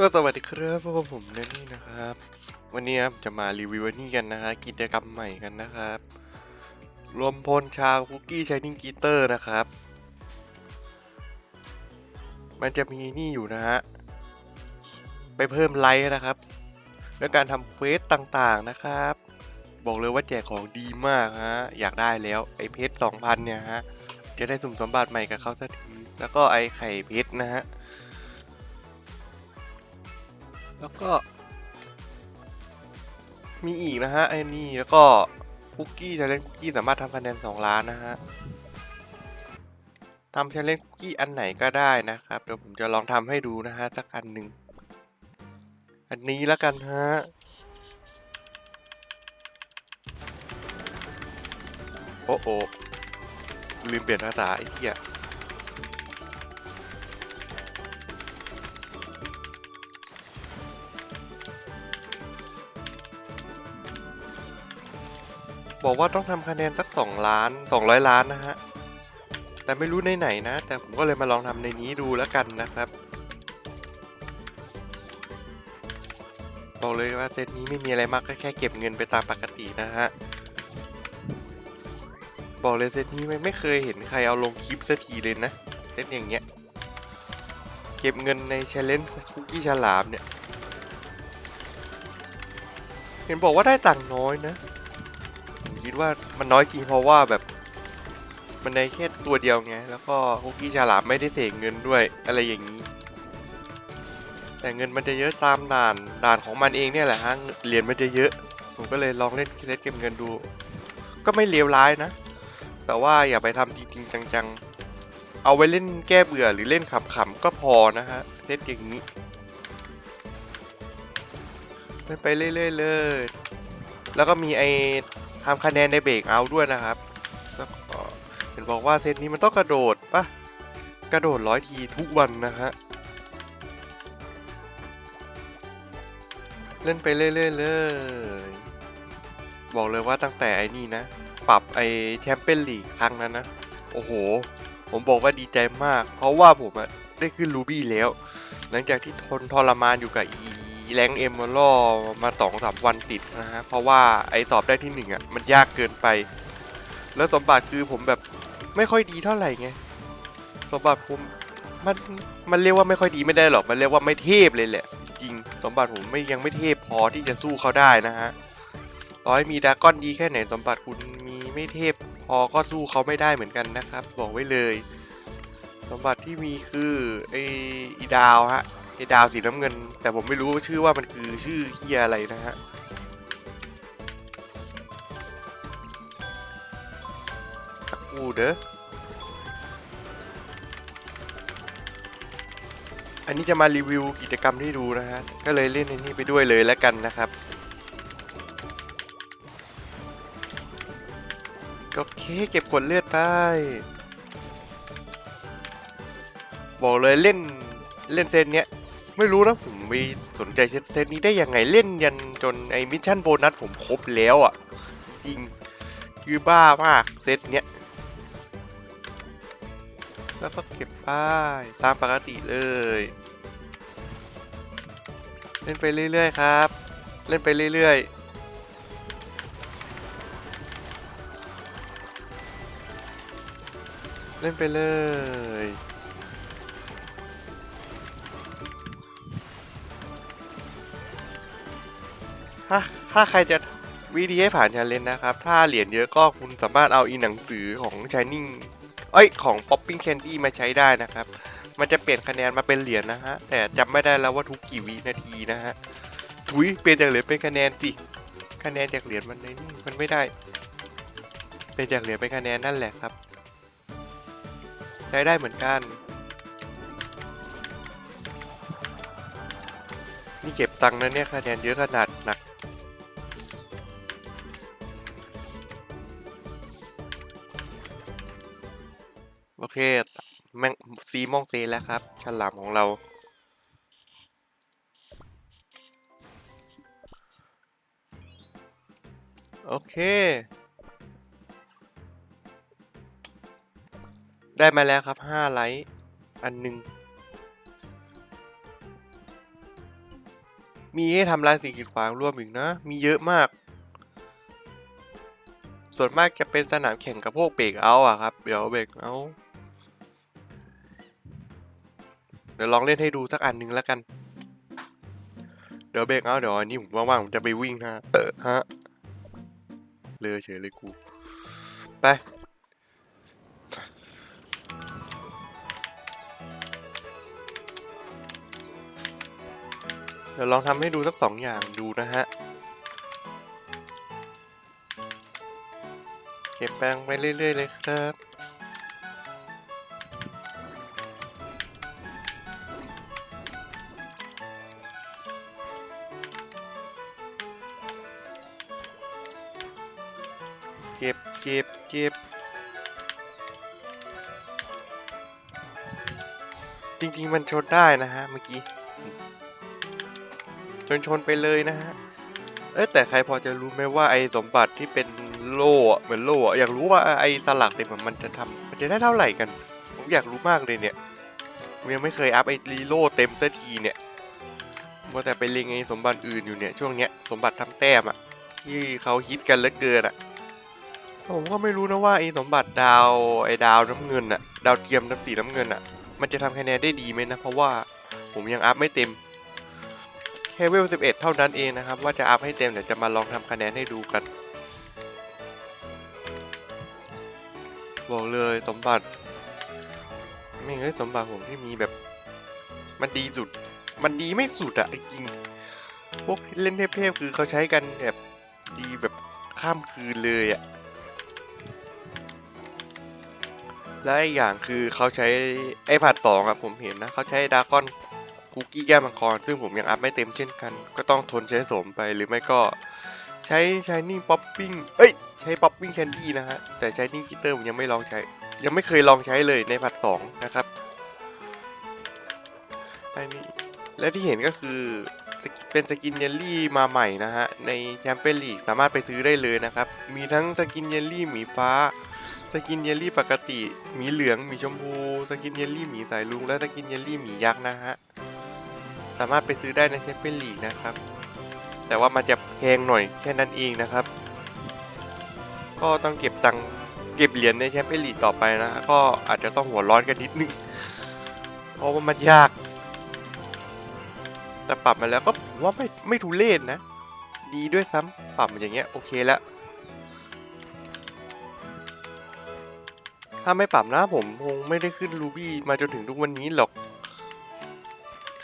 ก็สวัสดีครับพวกผมเนนี่นะครับ วันนี้ครับจะมารีวิวอันนี้กันนะฮะกิจกรรมใหม่กันนะครับ รวมพลชาวคุกกี้ชายนิ่งกีเตอร์นะครับ มันจะมีนี่อยู่นะฮะ ไปเพิ่มไลค์นะครับ และการทำเควสต่างๆนะครับ บอกเลยว่าแจกของดีมากฮะ อยากได้แล้วไอเพชร2,000 เนี่ยฮะ จะได้สุ่มสมบัติใหม่กับเขาสักที แล้วก็ไอไข่เพชรนะฮะ แล้วก็ มีอีกนะฮะไอ้นี่แล้วก็คุกกี้ชาเลนคุกกี้สามารถทำคะแนน2ล้านนะฮะทำชาเลนคุกกี้อันไหนก็ได้นะครับ เดี๋ยวผมจะลองทำให้ดูนะฮะสักอันหนึ่งอันนี้แล้วกันฮะโอ้โอลืมเปลี่ยนภาษาไอ้เหี้ย บอกว่าต้องทำคะแนนสัก 2 ล้าน 200 ล้านนะฮะ แต่ไม่รู้ในไหนนะ แต่ผมก็เลยมาลองทำในนี้ดูแล้วกันนะครับ บอกเลยว่าเซตนี้ไม่มีอะไรมากก็แค่เก็บเงินไปตามปกตินะฮะ บอกเลยเซตนี้ไม่ไม่เคยเห็นใครเอาลงคลิปสักทีเลยนะ เซตอย่างเงี้ย เก็บเงินในเชลเลนคุกกี้ฉลามเนี่ย เห็นบอกว่าได้ตังค์น้อยนะ คิดว่ามันน้อยจริงเพราะว่าแบบมันในแค่ตัวเดียวไง แล้วก็คุกกี้ฉลามไม่ได้เสกเงินด้วยอะไรอย่างนี้ แต่เงินมันจะเยอะตามด่านด่านของมันเองเนี่ยแหละฮะเหรียญมันจะเยอะ ผมก็เลยลองเล่นเซตเก็บเงินดู ก็ไม่เลวร้ายนะ แต่ว่าอย่าไปทำจริงๆจังๆ เอาไว้เล่นแก้เบื่อหรือเล่นขำๆก็พอนะฮะเซตอย่างนี้เล่นไปเรื่อยๆเลย แล้วก็มีไอ ทำคะแนนในเบรกเอาด้วยนะครับแล้วก็เห็นบอกว่าเซตนี้มันต้องกระโดดปะกระโดดร้อยทีทุกวันนะฮะ เล่นไปเรื่อยๆเลย บอกเลยว่าตั้งแต่ไอ้นี่นะ ปรับไอแชมเปี้ยนลีกครั้งนั้นนะ โอ้โห ผมบอกว่าดีใจมาก เพราะว่าผมอะได้ขึ้นรูบี้แล้ว หลังจากที่ทนทรมานอยู่กับอี แรงเอ็มมาล่อมาสองสามวันติดนะฮะเพราะว่าไอสอบได้ที่หนึ่งอะมันยากเกินไป แล้วสมบัติคือผมแบบไม่ค่อยดีเท่าไหร่ไงสมบัติผมมันมันเรียกว่าไม่ค่อยดีไม่ได้หรอกมันเรียกว่าไม่เทพเลยแหละ จริงสมบัติผมไม่ยังไม่เทพพอที่จะสู้เขาได้นะฮะต่อให้มีดาก้อนดีแค่ไหนสมบัติคุณมีไม่เทพพอก็สู้เขาไม่ได้เหมือนกันนะครับ บอกไว้เลย สมบัติที่มีคือไออีดาวฮะ ไอ้ดาวสีน้ำเงิน แต่ผมไม่รู้ชื่อว่ามันคือชื่อเฮียอะไรนะฮะสักูเด้ออันนี้จะมารีวิวกิจกรรมที่ดูนะฮะ ก็เลยเล่นในนี้ไปด้วยเลยแล้วกันนะครับ โอเคเก็บขวดเลือดไป บอกเลยเล่นเล่นเซตเนี้ย ไม่รู้นะผมไปสนใจเซตนี้ได้ยังไงเล่นยันจนไอมิชชั่นโบนัสผมครบแล้วอะจริงคือบ้ามากเซตเนี้ยแล้วก็เก็บป้ายตามปกติเลย เล่นไปเรื่อยๆครับ เล่นไปเรื่อยๆเล่นไปเลย ถ้าถ้าใครจะวิธีให้ผ่านชาเลนนะครับ ถ้าเหรียญเยอะก็คุณสามารถเอาอีหนังสือของ Shining เอ้ยของ Popping Candy มาใช้ได้นะครับ มันจะเปลี่ยนคะแนนมาเป็นเหรียญนะฮะ แต่จำไม่ได้แล้วว่าทุกกี่วินาทีนะฮะ ถุยเปลี่ยนจากเหรียญเป็นคะแนนสิ คะแนนจากเหรียญมันในนี่มันไม่ได้ เป็นจากเหรียญเป็นคะแนนนั่นแหละครับ ใช้ได้เหมือนกัน นี่เก็บตังค์นะเนี่ยคะแนนเยอะขนาดหนัก โอเคแม่งซีมองเซแล้วครับฉลามของเรา โอเค ได้มาแล้วครับ5ไลค์อันหนึ่งมีให้ทำลายสิ่งกีดขวางรวมอีกนะ มีเยอะมาก ส่วนมากจะเป็นสนามแข่งกับพวกเบรกเอาอะครับ เดี๋ยวเบรกเอา เดี๋ยวลองเล่นให้ดูสักอันหนึ่งแล้วกัน เดี๋ยวเบรกเอาเดี๋ยวอันนี้ผมว่างๆผมจะไปวิ่งฮะเออฮะเลยเฉยเลยกูไปเดี๋ยวลองทำให้ดูสักสองอย่างดูนะฮะ เก็บแปลงไปเรื่อย ๆ เลยครับ เก็บเก็บเก็บจริงๆมันชนได้นะฮะเมื่อกี้ชนชนไปเลยนะฮะเอ้แต่ใครพอจะรู้ไหมว่าไอ้สมบัติที่เป็นโล่เหมือนโล่อะอยากรู้ว่าไอ้สลักเต็มมันจะทำมันจะได้เท่าไหร่กัน ผมอยากรู้มากเลยเนี่ยผมยังไม่เคยอัพไอ้รีโล่เต็มสักทีเนี่ยมัวแต่ไปเล็งไอ้สมบัติอื่นอยู่เนี่ยช่วงเนี้ยสมบัติทำแต้มอะที่เขาฮิตกันเหลือเกินอะ ผมก็ไม่รู้นะว่าไอ้สมบัติดาวไอ้ดาวน้ำเงินอะดาวเทียมน้ำสีน้ำเงินอะมันจะทำคะแนนได้ดีไหมนะเพราะว่าผมยังอัพไม่เต็มแค่เวล11 เท่านั้นเองนะครับ ว่าจะอัพให้เต็มเดี๋ยวจะมาลองทำคะแนนให้ดูกัน บอกเลยสมบัติ ไม่เงยสมบัติผมที่มีแบบ มันดีสุด มันดีไม่สุดอะจริงพวกเล่นเทพๆคือเขาใช้กันแบบดีแบบข้ามคืนเลยอะ และอีกอย่างคือเขาใช้ไอ้ผัดสองอะผมเห็นนะเขาใช้ดาร์กอนคุกกี้แก้มังกรซึ่งผมยังอัพไม่เต็มเช่นกัน ก็ต้องทนใช้สมไปหรือไม่ก็ใช้ชายนิ่ป๊อปปิ้งเอ้ยใช้ป๊อปปิ้งแคนดี้นะฮะแต่ชายนิ่กิตเตอร์ผมยังไม่ลองใช้ ยังไม่เคยลองใช้เลยในผัดสองนะครับอันนี้และที่เห็นก็คือเป็นสกินเยลลี่มาใหม่นะฮะในแชมเปี้ยนลีกสามารถไปซื้อได้เลยนะครับ มีทั้งสกินเยลลี่หมีฟ้า กินเยลลี่ปกติหมีเหลืองหมีชมพูสกินเยลลี่หมีสายลุงและสกินเยลลี่หมียักษ์นะฮะสามารถไปซื้อได้ในแชมเปี้ยนลีกนะครับ แต่ว่ามันจะแพงหน่อยแค่นั้นเองนะครับ ก็ต้องเก็บตังเก็บเหรียญในแชมเปี้ยนลีกต่อไปนะก็อาจจะต้องหัวร้อนกันนิดนึงเพราะว่ามันยากแต่ปรับมาแล้วก็ผมว่าไม่ไม่ทุเรศนะ ดีด้วยซ้ำปรับมาอย่างเงี้ยโอเคแล้ว ถ้าไม่ปรับนะผมคงไม่ได้ขึ้นรูบี้มาจนถึงทุกวันนี้หรอก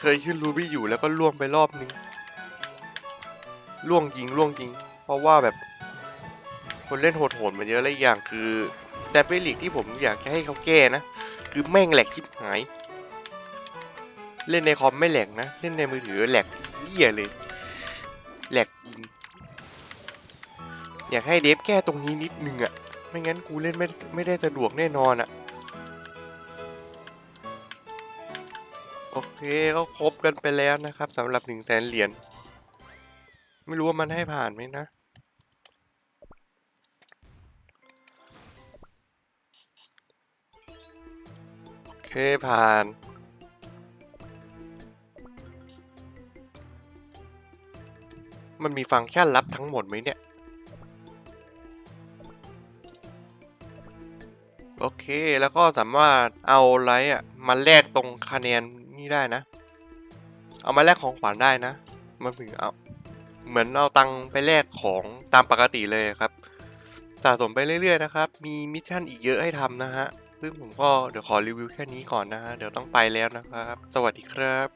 เคยขึ้นรูบี้อยู่แล้วก็ล่วงไปรอบนึง ล่วงจริงล่วงจริง เพราะว่าแบบคนเล่นโหดๆมาเยอะและอีกอย่างคือ แต่เป็นลีกที่ผมอยากจะให้เขาแก้นะ คือแม่งแหลกชิบหาย เล่นในคอมไม่แหลกนะ เล่นในมือถือแหลกเหี้ยเลย แหลกจริง อยากให้เดฟแก้ตรงนี้นิดนึงอะ ไม่งั้นกูเล่นไม่ไม่ได้สะดวกแน่นอนอะโอเคก็ครบกันไปแล้วนะครับสำหรับหนึ่งแสนเหรียญไม่รู้ว่ามันให้ผ่านไหมนะโอเคผ่านมันมีฟังก์ชันลับทั้งหมดไหมเนี่ย โอเค แล้วก็สามารถเอาไลท์อะมาแลกตรงคะแนนนี่ได้นะ เอามาแลกของขวัญได้นะ มันถึงเอาเหมือนเอาตังค์ไปแลกของตามปกติเลยครับ สะสมไปเรื่อยๆนะครับ มีมิชชั่นอีกเยอะให้ทำนะฮะ ซึ่งผมก็เดี๋ยวขอรีวิวแค่นี้ก่อนนะฮะ เดี๋ยวต้องไปแล้วนะครับ สวัสดีครับ